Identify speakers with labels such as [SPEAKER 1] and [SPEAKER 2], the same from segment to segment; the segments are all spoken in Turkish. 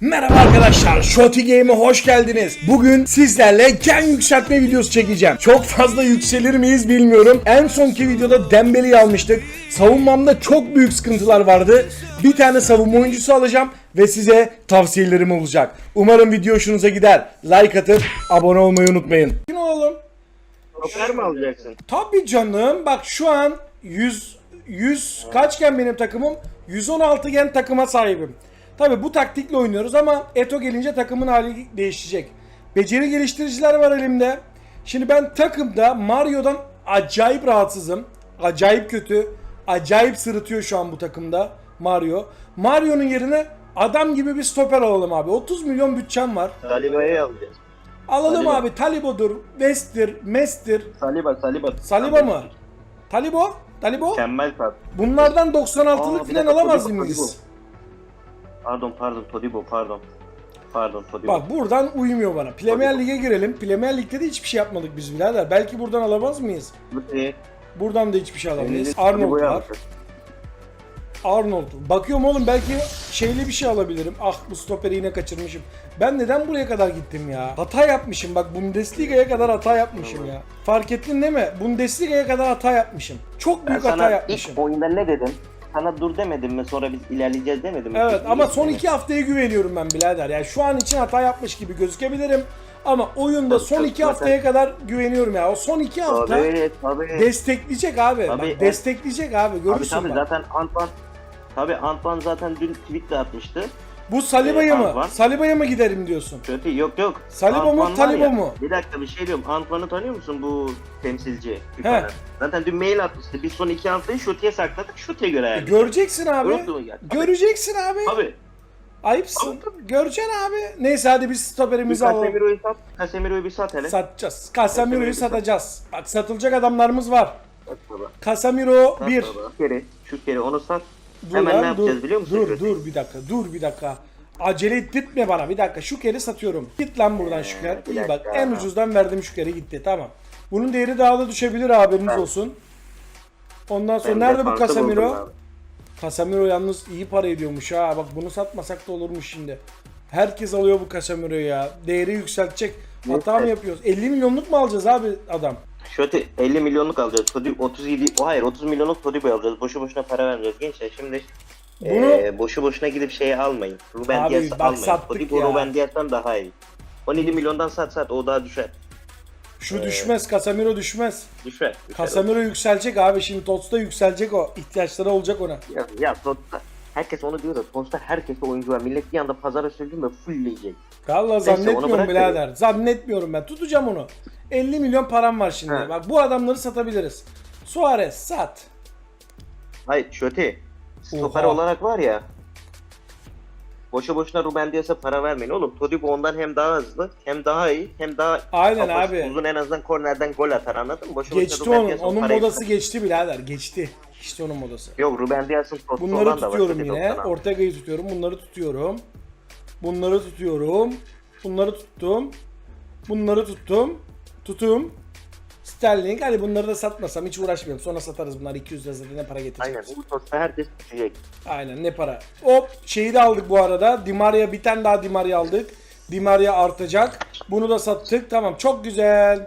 [SPEAKER 1] Merhaba arkadaşlar, Shoti Game'e hoş geldiniz. Bugün sizlerle gen yükseltme videosu çekeceğim. Çok fazla yükselir miyiz bilmiyorum. En sonki videoda Dembele'yi almıştık. Savunmamda çok büyük sıkıntılar vardı. Bir tane savunma oyuncusu alacağım ve size tavsiyelerim olacak. Umarım video hoşunuza gider. Like atıp abone olmayı unutmayın. Kim oğlum?
[SPEAKER 2] Stoper mi alacaksın?
[SPEAKER 1] Tabii canım. Bak şu an 100 100 kaçgen benim takımım? 116 gen takıma sahibim. Tabii bu taktikle oynuyoruz ama Eto gelince takımın hali değişecek. Beceri geliştiriciler var elimde. Şimdi ben takımda Mario'dan acayip rahatsızım. Acayip kötü. Acayip sırıtıyor şu an bu takımda Mario. Mario'nun yerine adam gibi bir stoper alalım abi. 30 milyon bütçem var.
[SPEAKER 2] Saliba'yı alacağız.
[SPEAKER 1] Alalım
[SPEAKER 2] Saliba.
[SPEAKER 1] abi. Talibo'dur, West'tir, Mes'tir.
[SPEAKER 2] Saliba, Saliba.
[SPEAKER 1] Saliba mı? Talibo? Talibo?
[SPEAKER 2] Mükemmel pas.
[SPEAKER 1] Bunlardan
[SPEAKER 2] Aa,
[SPEAKER 1] 96'lık
[SPEAKER 2] bir
[SPEAKER 1] falan
[SPEAKER 2] dakika,
[SPEAKER 1] alamaz mıyız?
[SPEAKER 2] Pardon, pardon, Todibo, pardon. Pardon, Todibo.
[SPEAKER 1] Bak buradan uymuyor bana. Premier Lig'e girelim. Premier Lig'de de hiçbir şey yapmadık biz birader. Belki buradan alamaz mıyız?
[SPEAKER 2] Şey,
[SPEAKER 1] Buradan da hiçbir şey alamayız. Arnold var. Arnold. Bakıyorum oğlum belki şeyli bir şey alabilirim. Ah bu stoperi yine kaçırmışım. Ben neden buraya kadar gittim ya? Hata yapmışım. Bak Bundesliga'ya kadar hata yapmışım ya. Fark ettin değil mi? Bundesliga'ya kadar hata yapmışım. Çok
[SPEAKER 2] Ben
[SPEAKER 1] büyük hata
[SPEAKER 2] sana
[SPEAKER 1] yapmışım.
[SPEAKER 2] ilk oyunda ne dedim? Sana dur demedim mi? Sonra biz ilerleyeceğiz demedim mi?
[SPEAKER 1] Evet ama son iki haftaya güveniyorum ben birader. Yani şu an için hata yapmış gibi gözükebilirim. Ama oyunda
[SPEAKER 2] Tabii,
[SPEAKER 1] son
[SPEAKER 2] tabii,
[SPEAKER 1] iki
[SPEAKER 2] zaten-
[SPEAKER 1] haftaya kadar güveniyorum ya. O son iki hafta
[SPEAKER 2] Tabii, tabii.
[SPEAKER 1] destekleyecek abi.
[SPEAKER 2] Tabii, evet.
[SPEAKER 1] destekleyecek abi. Görürsün
[SPEAKER 2] tabii
[SPEAKER 1] bak.
[SPEAKER 2] zaten Antoine Tabii Antoine zaten dün tweet de atmıştı.
[SPEAKER 1] Bu Saliba'ya
[SPEAKER 2] Ee,
[SPEAKER 1] mı?
[SPEAKER 2] Antoine.
[SPEAKER 1] Saliba'ya mı giderim diyorsun?
[SPEAKER 2] Kötü yok yok.
[SPEAKER 1] Saliba mı,
[SPEAKER 2] Antoine var
[SPEAKER 1] Taliba
[SPEAKER 2] ya,
[SPEAKER 1] mı?
[SPEAKER 2] Bir dakika bir şey diyorum. Antoine'ı tanıyor musun bu temsilci?
[SPEAKER 1] He.
[SPEAKER 2] Zaten dün mail atmıştı. Biz son iki haftayı Şuti'ye sakladık. Şuti'ye göre
[SPEAKER 1] E,
[SPEAKER 2] yani.
[SPEAKER 1] göreceksin abi. Göreceksin abi.
[SPEAKER 2] Abi.
[SPEAKER 1] Ayıpsın.
[SPEAKER 2] Tabii,
[SPEAKER 1] Göreceksin abi. Neyse hadi biz stoperimizi alalım.
[SPEAKER 2] Casemiro'yu sat. Casemiro'yu bir sat hele.
[SPEAKER 1] Satacağız. Casemiro'yu
[SPEAKER 2] Casemiro'yu sat.
[SPEAKER 1] satacağız. Bak satılacak adamlarımız var.
[SPEAKER 2] Sat
[SPEAKER 1] 1.
[SPEAKER 2] baba. Şu kere, şu kere onu sat.
[SPEAKER 1] Dur
[SPEAKER 2] Hemen
[SPEAKER 1] lan,
[SPEAKER 2] ne yapacağız
[SPEAKER 1] dur,
[SPEAKER 2] biliyor musun?
[SPEAKER 1] Dur
[SPEAKER 2] Kötü?
[SPEAKER 1] dur bir dakika dur bir dakika. Acele ettirtme bana bir dakika şu kere satıyorum. Git lan buradan Şüker.
[SPEAKER 2] bir
[SPEAKER 1] İyi bak
[SPEAKER 2] dakika.
[SPEAKER 1] en ucuzdan verdim Şüker'e gitti tamam. Bunun değeri daha da düşebilir haberiniz
[SPEAKER 2] Ben-
[SPEAKER 1] olsun. Ondan sonra
[SPEAKER 2] Ben de
[SPEAKER 1] nerede bu
[SPEAKER 2] farklı buldum
[SPEAKER 1] Casemiro?
[SPEAKER 2] abi.
[SPEAKER 1] Casemiro yalnız iyi para ediyormuş ha. Bak bunu satmasak da olurmuş şimdi. Herkes alıyor bu Casemiro'yu ya. Değeri yükseltecek. Hata mı yapıyoruz? 50 milyonluk mu alacağız abi adam?
[SPEAKER 2] Şöyle 50 milyonluk alacağız. Todi 37, o hayır 30 milyonluk Todibo'yu alacağız. Boşu boşuna para vermeyeceğiz gençler. Şimdi
[SPEAKER 1] Bunu-
[SPEAKER 2] eee, boşu boşuna gidip şeyi almayın. Ruben
[SPEAKER 1] Abi
[SPEAKER 2] Dias'ı
[SPEAKER 1] bak
[SPEAKER 2] almayın. Todibo. Ruben Dias'tan daha iyi. 17 milyondan sat sat o daha düşer.
[SPEAKER 1] Şu düşmez. Casemiro düşmez.
[SPEAKER 2] Düşer. düşer.
[SPEAKER 1] Casemiro yükselecek abi. Şimdi Tots'ta yükselecek o. İhtiyaçları olacak ona.
[SPEAKER 2] Ya, ya Totta. Herkes onu diyor da Tosta herkeste oyuncu var. Millet bir anda pazara sürdüm ve fullleyecek.
[SPEAKER 1] Vallahi
[SPEAKER 2] onu
[SPEAKER 1] zannetmiyorum birader. Zannetmiyorum ben. Tutacağım onu. 50 milyon param var şimdi.
[SPEAKER 2] He.
[SPEAKER 1] Bak bu adamları satabiliriz. Suarez sat.
[SPEAKER 2] Hayır Şöte. Stoper olarak var ya. Boşu boşuna Ruben Dias'a para vermeyin oğlum. Todibo ondan hem daha hızlı hem daha iyi hem daha
[SPEAKER 1] Aynen abi.
[SPEAKER 2] uzun en azından kornerden gol atar anladın mı? Boşu
[SPEAKER 1] Geçti
[SPEAKER 2] boşuna Ruben
[SPEAKER 1] onun. Onun modası geçti birader. Geçti. İşte onun modası.
[SPEAKER 2] Yok Ruben Dias'ın postu
[SPEAKER 1] Bunları
[SPEAKER 2] olan da var.
[SPEAKER 1] tutuyorum yine. Ortega'yı tutuyorum. Bunları tutuyorum. Bunları tutuyorum. Bunları tuttum. Bunları tuttum. Tutum. Sterling. Hadi bunları da satmasam hiç uğraşmayalım. Sonra satarız bunlar 200 lira zaten ne para getirecek.
[SPEAKER 2] Aynen. Bu posta herkes düşecek.
[SPEAKER 1] Aynen ne para. Hop şeyi de aldık bu arada. Di Maria bir tane daha Di Maria aldık. Di Maria artacak. Bunu da sattık. Tamam çok güzel.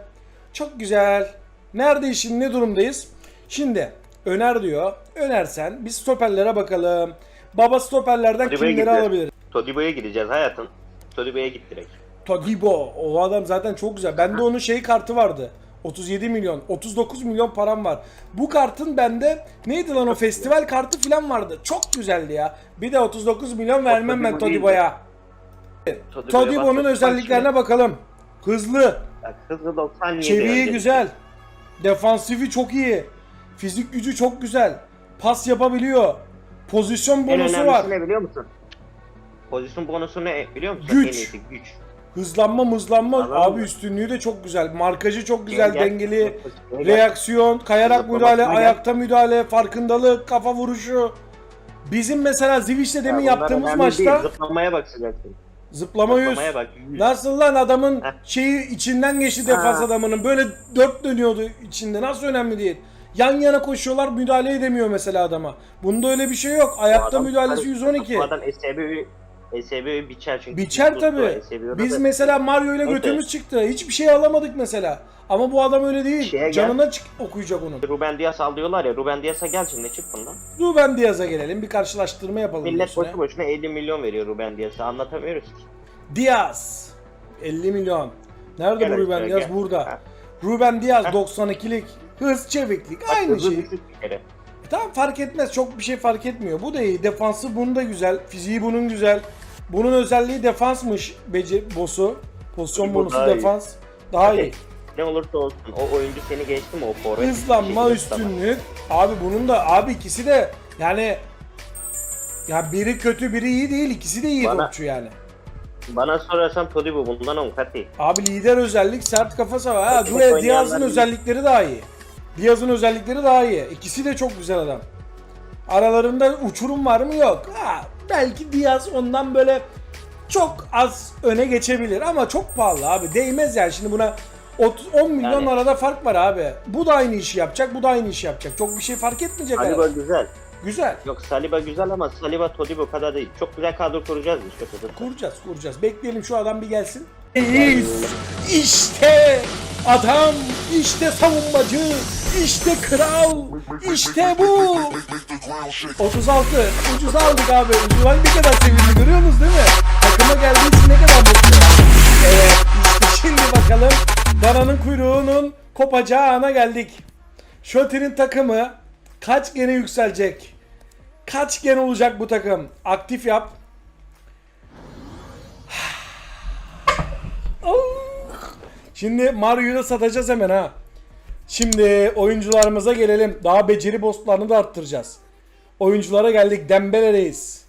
[SPEAKER 1] Çok güzel. Neredeyiz şimdi ne durumdayız? Şimdi öner diyor. Önersen biz stoperlere bakalım. Baba stoperlerden
[SPEAKER 2] Todibo'ya
[SPEAKER 1] kimleri
[SPEAKER 2] gideceğiz.
[SPEAKER 1] alabilir?
[SPEAKER 2] Todibo'ya gideceğiz hayatım. Todibo'ya git direkt.
[SPEAKER 1] Todibo. O adam zaten çok güzel. Bende onun şey kartı vardı. 37 milyon, 39 milyon param var. Bu kartın bende neydi lan o festival kartı falan vardı. Çok güzeldi ya. Bir de 39 milyon vermem ben Todibo'ya.
[SPEAKER 2] Todibo'ya
[SPEAKER 1] Todibo'nun
[SPEAKER 2] bak-
[SPEAKER 1] özelliklerine bakalım. Hızlı,
[SPEAKER 2] Bak, Hızlı 97.
[SPEAKER 1] çeviği
[SPEAKER 2] önce.
[SPEAKER 1] güzel, defansifi çok iyi, fizik gücü çok güzel, pas yapabiliyor, pozisyon
[SPEAKER 2] En
[SPEAKER 1] bonusu
[SPEAKER 2] önemlisi
[SPEAKER 1] var,
[SPEAKER 2] ne biliyor musun? Pozisyon bonusu ne biliyor musun?
[SPEAKER 1] Güç.
[SPEAKER 2] En iyisi güç.
[SPEAKER 1] hızlanma mızlanma
[SPEAKER 2] Anladın
[SPEAKER 1] abi
[SPEAKER 2] mı?
[SPEAKER 1] üstünlüğü de çok güzel, markajı çok güzel,
[SPEAKER 2] Engel-
[SPEAKER 1] dengeli,
[SPEAKER 2] Engel-
[SPEAKER 1] reaksiyon, kayarak
[SPEAKER 2] Zıplaması
[SPEAKER 1] müdahale,
[SPEAKER 2] güzel.
[SPEAKER 1] ayakta müdahale, farkındalık, kafa vuruşu. Bizim mesela Zivic'le demin
[SPEAKER 2] Ya bunlar
[SPEAKER 1] yaptığımız
[SPEAKER 2] önemli
[SPEAKER 1] maçta
[SPEAKER 2] değil, Zıplamaya bakacaksın.
[SPEAKER 1] zıplama yüz.
[SPEAKER 2] Zıplamaya bak. yüz.
[SPEAKER 1] Nasıl lan adamın
[SPEAKER 2] Heh.
[SPEAKER 1] şeyi içinden geçti defans
[SPEAKER 2] Ha.
[SPEAKER 1] adamının. Böyle dört dönüyordu içinde. Nasıl önemli değil. Yan yana koşuyorlar müdahale edemiyor mesela adama. Bunda öyle bir şey yok. Ayakta
[SPEAKER 2] adam-
[SPEAKER 1] müdahalesi 112.
[SPEAKER 2] Bu adam SCB'yi SBO'yu biçer çünkü.
[SPEAKER 1] Biçer tabi. Biz
[SPEAKER 2] da-
[SPEAKER 1] mesela Mario ile götümüz çıktı. Hiçbir şey alamadık mesela. Ama bu adam öyle değil.
[SPEAKER 2] Şeye gel.
[SPEAKER 1] Canına çık okuyacak onu.
[SPEAKER 2] Ruben Diaz al diyorlar ya. Ruben Diaz'a gel şimdi çık bundan.
[SPEAKER 1] Ruben Diaz'a gelelim. Bir karşılaştırma yapalım.
[SPEAKER 2] Millet boşu boşuna 50 milyon veriyor Ruben Diaz'a anlatamıyoruz ki.
[SPEAKER 1] Diaz. 50 milyon. Nerede
[SPEAKER 2] Gel
[SPEAKER 1] bu Ruben Diaz?
[SPEAKER 2] gel.
[SPEAKER 1] Burada.
[SPEAKER 2] Ha.
[SPEAKER 1] Ruben Diaz
[SPEAKER 2] Ha.
[SPEAKER 1] 92'lik. Hız, çeviklik. Aynı
[SPEAKER 2] hızı
[SPEAKER 1] şey.
[SPEAKER 2] düşük bir kere.
[SPEAKER 1] Tamam fark etmez. Çok bir şey fark etmiyor. Bu da iyi. Defansı bunun da güzel. Fiziği bunun güzel. Bunun özelliği defansmış. Bece bosu. Pozisyon
[SPEAKER 2] Bu
[SPEAKER 1] bonusu
[SPEAKER 2] daha iyi.
[SPEAKER 1] defans. Daha iyi.
[SPEAKER 2] Ne olursa olsun o oyuncu seni geçti mi o forvet?
[SPEAKER 1] Hızlanma, üstünlük. Abi bunun da abi ikisi de yani ya biri kötü biri iyi değil. ikisi de iyi
[SPEAKER 2] Bana-
[SPEAKER 1] topçu yani.
[SPEAKER 2] Bana sorarsan Todibo bundan 10 kat iyi.
[SPEAKER 1] Abi lider özellik sert kafa savaşı. Ha, Due
[SPEAKER 2] oynayanlar
[SPEAKER 1] Diaz'ın
[SPEAKER 2] iyi.
[SPEAKER 1] özellikleri daha iyi. Diaz'ın özellikleri daha iyi. İkisi de çok güzel adam. Aralarında uçurum var mı? Yok. Ha, belki Diaz ondan böyle çok az öne geçebilir ama çok pahalı abi. Değmez yani şimdi buna 30 10 milyon
[SPEAKER 2] Yani-
[SPEAKER 1] arada fark var abi. Bu da aynı işi yapacak, bu da aynı işi yapacak. Çok bir şey fark etmeyecek
[SPEAKER 2] Saliba
[SPEAKER 1] herhalde.
[SPEAKER 2] güzel.
[SPEAKER 1] Güzel.
[SPEAKER 2] Yok Saliba güzel ama Saliba Todibo kadar değil. Çok güzel kadro kuracağız biz kötü.
[SPEAKER 1] Kuracağız, kuracağız. Bekleyelim şu adam bir gelsin. Reis, işte adam, işte savunmacı, işte kral, işte bu. 36, ucuz aldık abi. Ulan ne kadar sevindi görüyor musunuz değil mi? Takıma geldiği için ne kadar mutlu. Evet, işte şimdi bakalım Dana'nın kuyruğunun kopacağı ana geldik. Şoti'nin takımı kaç gene yükselecek? Kaç gen olacak bu takım? Aktif yap. Şimdi Mario'yu da satacağız hemen ha. Şimdi oyuncularımıza gelelim. Daha beceri boostlarını da arttıracağız. Oyunculara geldik. Dembele'deyiz.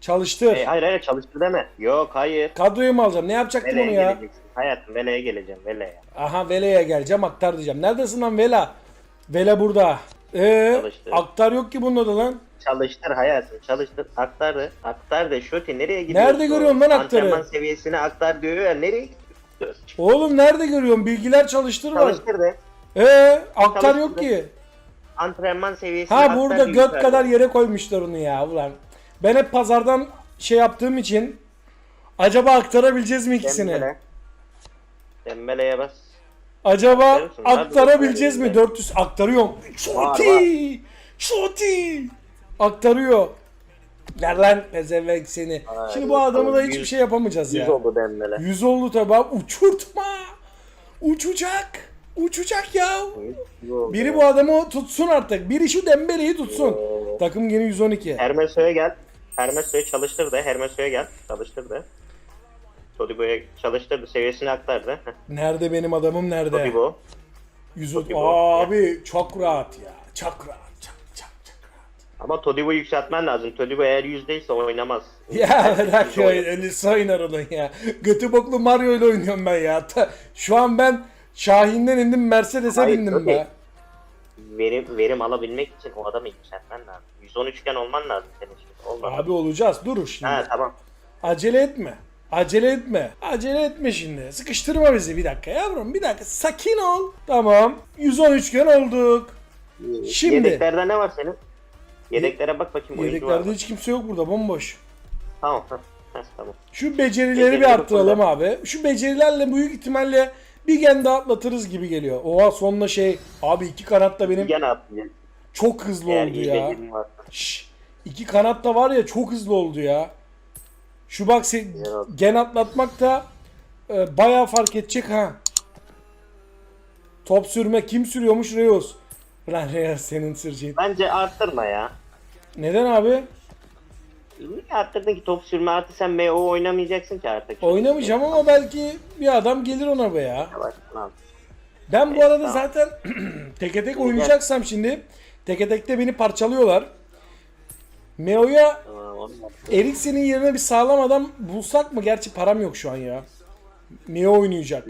[SPEAKER 1] Çalıştır.
[SPEAKER 2] E, hayır hayır çalıştır deme. Yok hayır.
[SPEAKER 1] Kadroyu mu alacağım? Ne yapacaktım
[SPEAKER 2] Vele'ye
[SPEAKER 1] onu ya?
[SPEAKER 2] geleceksin. Hayatım Vele'ye geleceğim Vele'ye.
[SPEAKER 1] Aha Vele'ye geleceğim aktar diyeceğim. Neredesin lan Vela? Vela burada. Ee,
[SPEAKER 2] Çalıştır.
[SPEAKER 1] aktar yok ki bunda da lan.
[SPEAKER 2] Çalıştır hayatım çalıştır. Aktar da. Aktar da Şoti nereye gidiyorsun?
[SPEAKER 1] Nerede görüyorsun lan aktarı?
[SPEAKER 2] Antrenman seviyesine aktar diyor ya nereye gidiyorsun?
[SPEAKER 1] Oğlum nerede görüyorsun? Bilgiler çalıştır var.
[SPEAKER 2] Çalıştır da.
[SPEAKER 1] Ee, aktar yok ki.
[SPEAKER 2] Antrenman seviyesine
[SPEAKER 1] Ha burada göt
[SPEAKER 2] yukarıda.
[SPEAKER 1] kadar yere koymuşlar onu ya ulan. Ben hep pazardan şey yaptığım için acaba aktarabileceğiz mi ikisini?
[SPEAKER 2] Dembele. Dembele'ye bas.
[SPEAKER 1] Acaba aktarabileceğiz mi?
[SPEAKER 2] bakıyorum
[SPEAKER 1] 400 aktarıyorum. Şoti! Şoti! Aktarıyor. Ver lan pezevenk seni.
[SPEAKER 2] Ay,
[SPEAKER 1] Şimdi bu adamı da hiçbir
[SPEAKER 2] yüz-
[SPEAKER 1] şey yapamayacağız
[SPEAKER 2] 100
[SPEAKER 1] ya.
[SPEAKER 2] oldu Dembele.
[SPEAKER 1] 100 oldu tabi abi. Uçurtma. Uçacak. Uçacak ya.
[SPEAKER 2] Yüz.
[SPEAKER 1] Biri bu adamı tutsun artık. Biri şu Dembele'yi tutsun. Takım gene 112.
[SPEAKER 2] Hermeso'ya gel. Hermeso'ya çalıştır da. Hermeso'ya gel. Çalıştır da. Todibo'ya çalıştır da. Seviyesini aktar da.
[SPEAKER 1] Nerede benim adamım nerede?
[SPEAKER 2] Todibo.
[SPEAKER 1] 100
[SPEAKER 2] Todibo.
[SPEAKER 1] Abi çok rahat ya. Çok rahat. Çok çok çok rahat.
[SPEAKER 2] Ama Todibo'yu yükseltmen lazım. Todibo eğer yüzdeyse oynamaz.
[SPEAKER 1] Ya bırak ya. Elis oynar onun ya. Götü boklu Mario ile oynuyorum ben ya. Ta- Şu an ben Şahin'den indim Mercedes'e
[SPEAKER 2] Hayır,
[SPEAKER 1] bindim
[SPEAKER 2] okey.
[SPEAKER 1] be.
[SPEAKER 2] Verim, verim alabilmek için o adamı yükseltmen lazım. 113 iken olman lazım senin şimdi. Olmaz.
[SPEAKER 1] Abi olacağız dur şimdi.
[SPEAKER 2] Ha tamam.
[SPEAKER 1] Acele etme. Acele etme. Acele etme şimdi. Sıkıştırma bizi bir dakika yavrum. Bir dakika sakin ol. Tamam. 113 gen olduk. Şimdi.
[SPEAKER 2] Yedeklerde ne var senin? Yedeklere bak bakayım oyuncu var
[SPEAKER 1] Yedeklerde
[SPEAKER 2] mı?
[SPEAKER 1] hiç kimse yok burada bomboş.
[SPEAKER 2] Tamam. heh, heh, tamam.
[SPEAKER 1] Şu becerileri bir arttıralım abi. Şu becerilerle büyük ihtimalle bir gen daha atlatırız gibi geliyor. Oha sonunda şey abi iki kanat da benim
[SPEAKER 2] Gene atlayacak.
[SPEAKER 1] çok hızlı
[SPEAKER 2] Eğer
[SPEAKER 1] oldu
[SPEAKER 2] iyi
[SPEAKER 1] ya.
[SPEAKER 2] becerin varsa.
[SPEAKER 1] Şş, iki kanat da var ya çok hızlı oldu ya. Şu bak se-
[SPEAKER 2] Güzel
[SPEAKER 1] gen atlatmak da e, bayağı fark edecek ha. Top sürme kim sürüyormuş Reus. Lan Reus senin süreceğin.
[SPEAKER 2] Bence arttırma ya.
[SPEAKER 1] Neden abi?
[SPEAKER 2] Niye arttırdın ki top sürme artı sen MO oynamayacaksın ki artık.
[SPEAKER 1] Oynamayacağım ama belki bir adam gelir ona be ya.
[SPEAKER 2] Yavaş.
[SPEAKER 1] Ben bu
[SPEAKER 2] Evet,
[SPEAKER 1] arada
[SPEAKER 2] tamam.
[SPEAKER 1] zaten teke tek oynayacaksam şimdi teke tekte beni parçalıyorlar. Meo'ya
[SPEAKER 2] Tamam, onu yap.
[SPEAKER 1] Eriksen'in yerine bir sağlam adam bulsak mı? Gerçi param yok şu an ya. Meo oynayacak.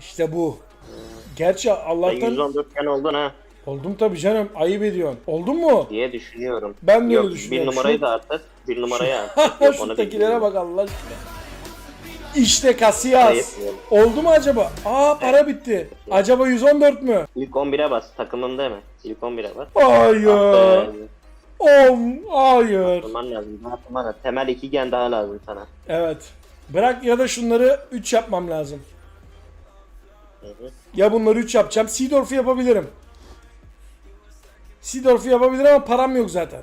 [SPEAKER 1] İşte bu. Gerçi Allah'tan
[SPEAKER 2] 114 iken oldun ha
[SPEAKER 1] oldum tabii canım. Ayıp ediyorsun. Oldun mu?
[SPEAKER 2] diye düşünüyorum.
[SPEAKER 1] Ben de
[SPEAKER 2] Yok,
[SPEAKER 1] öyle düşünüyorum.
[SPEAKER 2] Bir numarayı
[SPEAKER 1] Şu-
[SPEAKER 2] da arttır. Bir numarayı arttır. Yok, onu
[SPEAKER 1] Şuradakilere
[SPEAKER 2] bilmiyorum.
[SPEAKER 1] bak Allah aşkına. İşte Casillas.
[SPEAKER 2] Ayıp yani.
[SPEAKER 1] Oldu mu acaba? Aa para bitti. Acaba 114 mü?
[SPEAKER 2] İlk 11'e bas. Takımında mı? İlk 11'e bas.
[SPEAKER 1] Ay ya.
[SPEAKER 2] Ah.
[SPEAKER 1] On. Hayır.
[SPEAKER 2] Atman lazım. Atman lazım. Temel iki gen daha lazım sana.
[SPEAKER 1] Evet. Bırak ya da şunları 3 yapmam lazım.
[SPEAKER 2] Hı hı.
[SPEAKER 1] Ya bunları 3 yapacağım. Seedorf'u yapabilirim. Seedorf'u yapabilirim ama param yok zaten.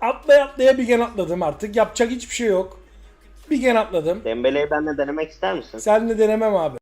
[SPEAKER 1] Atlaya atlaya bir gen atladım artık. Yapacak hiçbir şey yok. Bir gen atladım.
[SPEAKER 2] Dembele'yi benle denemek ister misin?
[SPEAKER 1] Seninle denemem abi.